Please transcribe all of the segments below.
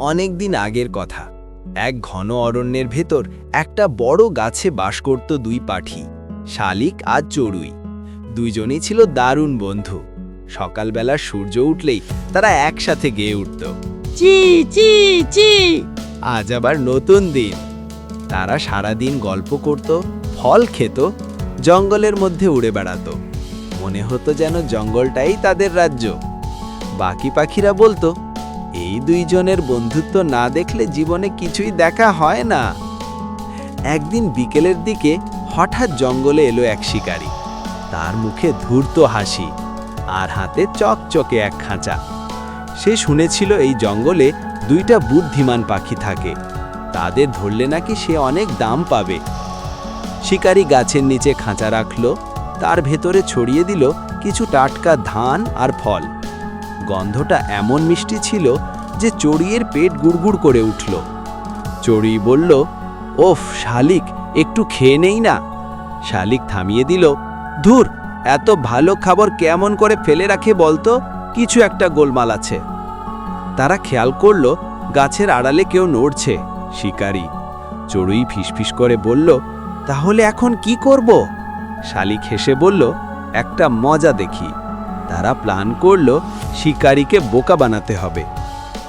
অনেক দিন আগের কথা। এক ঘন অরণ্যের ভেতর একটা বড় গাছে বাস করত দুই পাঠি শালিক আর চড়ুই। দুইজনই ছিল দারুণ বন্ধু। সকালবেলা সূর্য উঠলেই তারা একসাথে গেয়ে উঠত। চি চি চি। আজ আবার নতুন দিন। তারা সারাদিন গল্প করত ফল খেত জঙ্গলের মধ্যে উড়ে বেড়াত। মনে হতো যেন জঙ্গলটাই তাদের রাজ্য। বাকি পাখিরা বলতো এই দুইজনের বন্ধুত্ব না দেখলে জীবনে কিছুই দেখা হয় না। একদিন বিকেলের দিকে হঠাৎ জঙ্গলে এলো এক শিকারী। তার মুখে ধূর্ত হাসি আর হাতে চকচকে এক খাঁচা। সে শুনেছিল এই জঙ্গলে দুইটা বুদ্ধিমান পাখি থাকে। তাদের ধরলে নাকি সে অনেক দাম পাবে। শিকারী গাছের নিচে খাঁচা রাখল, তার ভেতরে ছড়িয়ে দিল কিছু টাটকা ধান আর ফল। গন্ধটা এমন মিষ্টি ছিল যে চড়িয়ের পেট গুড়গুড় করে উঠল। চড়ুই বলল, ওফ, শালিক, একটু খেয়ে নেই না? শালিক থামিয়ে দিল, ধুর, এত ভালো খাবার কেমন করে ফেলে রাখে বলতো? কিছু একটা গোলমাল আছে। তারা খেয়াল করল, গাছের আড়ালে কেউ নড়ছে, শিকারি। চড়ুই ফিসফিস করে বলল, তাহলে এখন কি করব? শালিক হেসে বলল, একটা মজা দেখি। তারা প্ল্যান করল, শিকারিকে বোকা বানাতে হবে।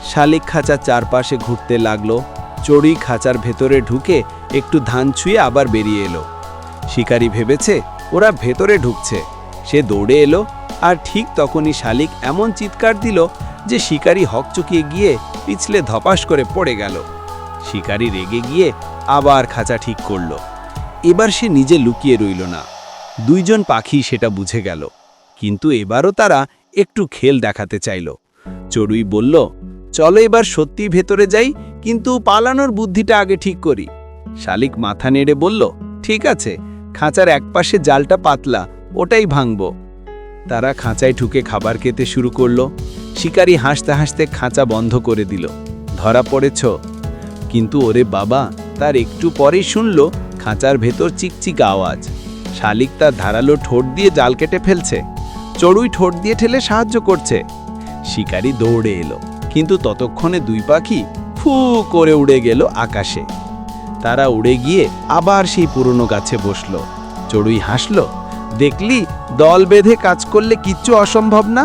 শালিক খাঁচার চারপাশে ঘুরতে লাগল। চড়ুই খাঁচার ভেতরে ঢুকে একটু ধান ছুঁয়ে আবার বেরিয়ে এলো। শিকারী ভেবেছে, ওরা ভেতরে ঢুকছে। সে দৌড়ে এলো আর ঠিক তখনই শালিক এমন চিৎকার দিল যে শিকারী হকচকিয়ে গিয়ে পিছলে ধপাস করে পড়ে গেল। শিকারী রেগে গিয়ে আবার খাঁচা ঠিক করল। এবার সে নিজে লুকিয়ে রইল না। দুইজন পাখি সেটা বুঝে গেল। কিন্তু এবারও তারা একটু খেল দেখাতে চাইল। চড়ুই বলল চলো এবার সত্যি ভেতরে যাই, কিন্তু পালানোর বুদ্ধিটা আগে ঠিক করি। শালিক মাথা নেড়ে বলল, ঠিক আছে, খাঁচার একপাশে জালটা পাতলা, ওটাই ভাঙব। তারা খাঁচায় ঢুকে খাবার খেতে শুরু করল। শিকারী হাসতে হাসতে খাঁচা বন্ধ করে দিল। ধরা পড়েছ। কিন্তু ওরে বাবা, তার একটু পরেই শুনল খাঁচার ভেতর চিকচিক আওয়াজ। শালিক তার ধারালো ঠোঁট দিয়ে জাল কেটে ফেলছে। চড়ুই ঠোঁট দিয়ে ঠেলে সাহায্য করছে। শিকারী দৌড়ে এলো। কিন্তু ততক্ষণে দুই পাখি ফু করে উড়ে গেল আকাশে। তারা উড়ে গিয়ে আবার সেই পুরনো গাছে বসল। চড়ুই হাসল, দেখলি, দল বেঁধে কাজ করলে কিচ্ছু অসম্ভব না?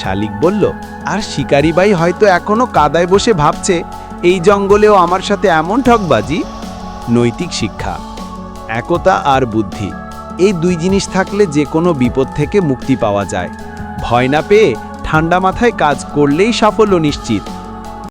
শালিক বলল, আর শিকারি ভাই হয়তো এখনও কাদায় বসে ভাবছে, এই জঙ্গলেও আমার সাথে এমন ঠকবাজি? নৈতিক শিক্ষা, একতা আর বুদ্ধি, এই দুই জিনিস থাকলে যে কোনো বিপদ থেকে মুক্তি পাওয়া যায়। ভয় না পেয়ে ঠান্ডা মাথায় কাজ করলেই সাফল্য নিশ্চিত।